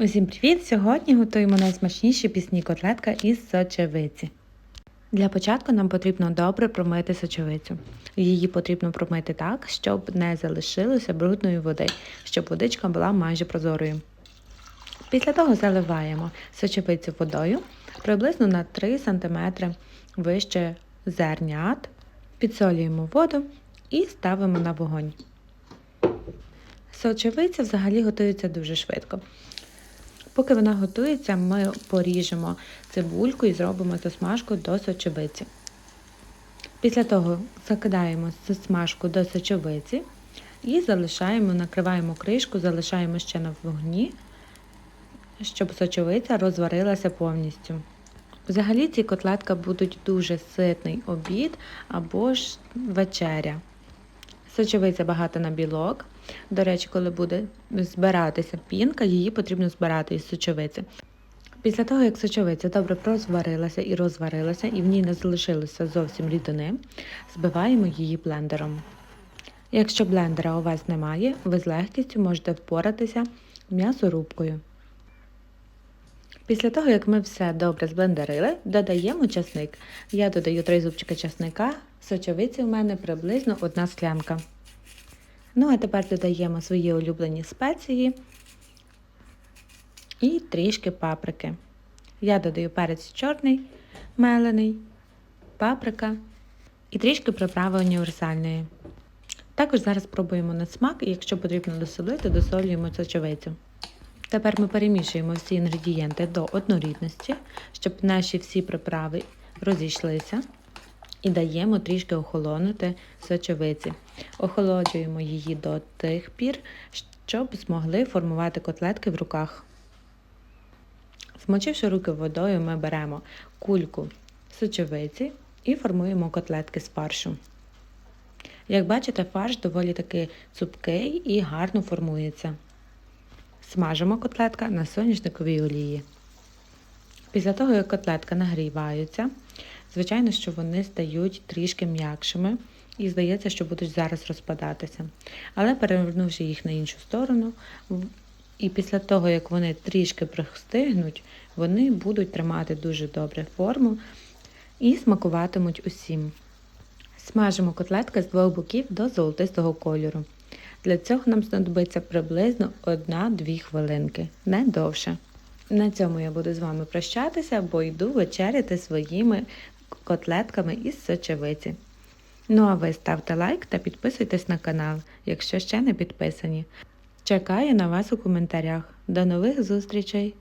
Усім привіт! Сьогодні готуємо найсмачніші пісні котлетка із сочевиці. Для початку нам потрібно добре промити сочевицю. Її потрібно промити так, щоб не залишилося брудної води, щоб водичка була майже прозорою. Після того заливаємо сочевицю водою приблизно на 3 см вище зернят, підсолюємо воду і ставимо на вогонь. Сочевиця взагалі готується дуже швидко. Поки вона готується, ми поріжемо цибульку і зробимо засмажку до сочевиці. Після того закидаємо засмажку до сочевиці і залишаємо, накриваємо кришку, залишаємо ще на вогні, щоб сочевиця розварилася повністю. Взагалі ці котлетка будуть дуже ситний обід або ж вечеря. Сочевиця багата на білок. До речі, коли буде збиратися пінка, її потрібно збирати із сочевиці. Після того, як сочевиця добре прозварилася і розварилася, і в ній не залишилося зовсім рідини, збиваємо її блендером. Якщо блендера у вас немає, ви з легкістю можете впоратися м'ясорубкою. Після того, як ми все добре зблендерили, додаємо часник. Я додаю 3 зубчика часника, сочевиці в мене приблизно одна склянка. Ну, а тепер додаємо свої улюблені спеції і трішки паприки. Я додаю перець чорний, мелений, паприка і трішки приправи універсальної. Також зараз пробуємо на смак, і якщо потрібно досолити, досолюємо сочевицю. Тепер ми перемішуємо всі інгредієнти до однорідності, щоб наші всі приправи розійшлися. І даємо трішки охолонути сочевиці. Охолоджуємо її до тих пір, щоб змогли формувати котлетки в руках. Змочивши руки водою, ми беремо кульку сочевиці і формуємо котлетки з фаршу. Як бачите, фарш доволі таки цупкий і гарно формується. Смажимо котлетка на соняшниковій олії. Після того, як котлетка нагріваються, звичайно, що вони стають трішки м'якшими і здається, що будуть зараз розпадатися. Але перевернувши їх на іншу сторону, і після того, як вони трішки пристигнуть, вони будуть тримати дуже добре форму і смакуватимуть усім. Смажимо котлетки з двох боків до золотистого кольору. Для цього нам знадобиться приблизно 1-2 хвилинки, не довше. На цьому я буду з вами прощатися, бо йду вечеряти своїми котлетками із сочевиці. Ну а ви ставте лайк та підписуйтесь на канал, якщо ще не підписані. Чекаю на вас у коментарях. До нових зустрічей!